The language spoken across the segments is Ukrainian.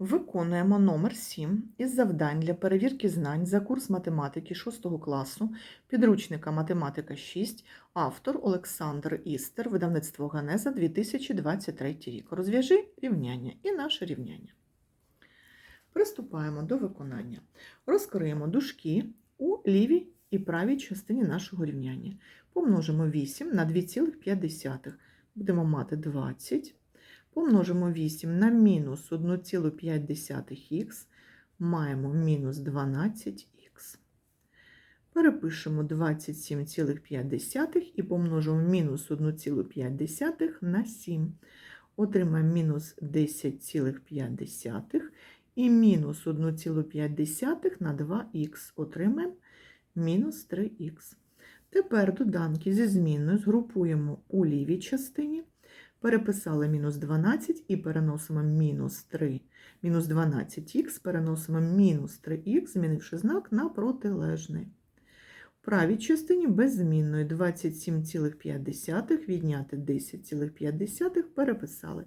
Виконуємо номер 7 із завдань для перевірки знань за курс математики 6 класу, підручника Математика 6, автор Олександр Істер, видавництво Ганеза 2023 рік. Розв'яжи рівняння і наше рівняння. Приступаємо до виконання. Розкриємо дужки у лівій і правій частині нашого рівняння. Помножимо 8 на 2,5. Будемо мати 20. Помножимо 8 на мінус 1,5х, маємо мінус 12х. Перепишемо 27,5 і помножимо мінус 1,5 на 7. Отримаємо мінус 10,5 і мінус 1,5 на 2х. Отримаємо мінус 3х. Тепер доданки зі змінною згрупуємо у лівій частині. Переписали мінус 12 і переносимо мінус 3. Мінус 12х переносимо мінус 3х, змінивши знак на протилежний. В правій частині беззмінної 27,5 відняти 10,5 переписали.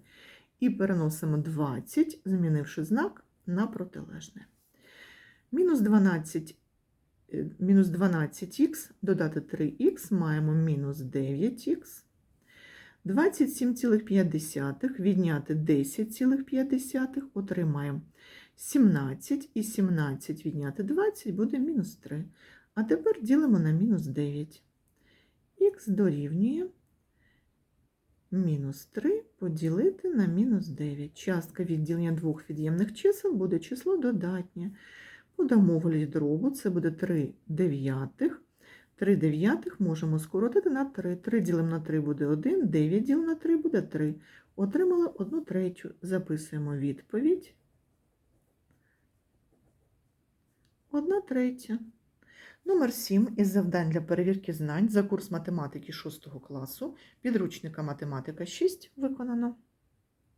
І переносимо 20, змінивши знак на протилежне. Мінус 12 е, мінус 12х додати 3х маємо мінус 9х. 27,5 відняти 10,5 отримаємо 17 і 17 відняти 20 буде мінус 3. А тепер ділимо на мінус 9. Х дорівнює мінус 3 поділити на мінус 9. Частка відділення двох від'ємних чисел буде число додатнє. Подамо вигляді дробу, це буде 3 дев'ятих. 3 дев'ятих можемо скоротити на 3. 3 ділимо на 3 буде 1, 9 ділимо на 3 буде 3. Отримали 1 третю. Записуємо відповідь. 1 третя. Номер 7 із завдань для перевірки знань за курс математики 6 класу, підручника математика 6 виконано.